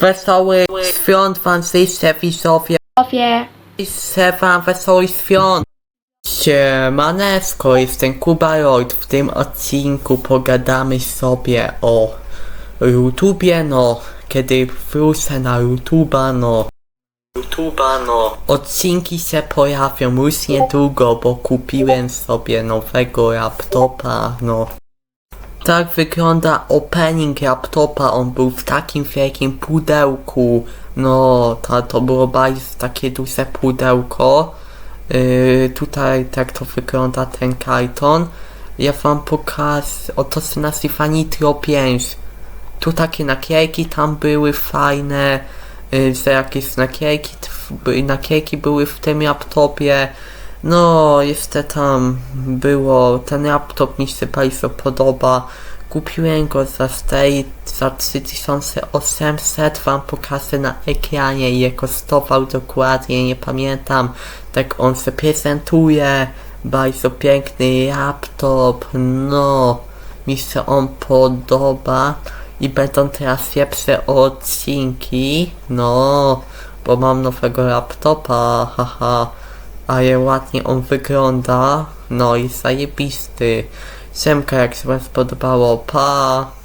Wesoły świąt wam życzę widzowie. Sofie. Życzę wam wesołych świąt. Siemaneczko, jestem Kuba Lloyd. W tym odcinku pogadamy sobie o YouTubie, no. Kiedy wrócę na YouTuba, no. YouTuba, no. Odcinki się pojawią już niedługo, bo kupiłem sobie nowego laptopa, no. Tak wygląda opening laptopa, on był w takim wielkim pudełku. No, to, to było bardzo takie duże pudełko. Yy, tutaj tak to wygląda ten karton. Ja wam pokażę, oto się nazywa Nitro 5. Tu takie naklejki tam były fajne, yy, że jakieś naklejki, naklejki były w tym laptopie. No, jeszcze tam było, ten laptop mi się bardzo podoba. Kupiłem go za stay za 3800, wam pokażę na ekranie ile kosztował dokładnie, nie pamiętam. Tak on się prezentuje, bardzo piękny laptop, no, mi się on podoba. I będą teraz lepsze odcinki, no, bo mam nowego laptopa, haha. Ale ładnie on wygląda. No i zajebisty. Siemka, jak się wam spodobało, pa!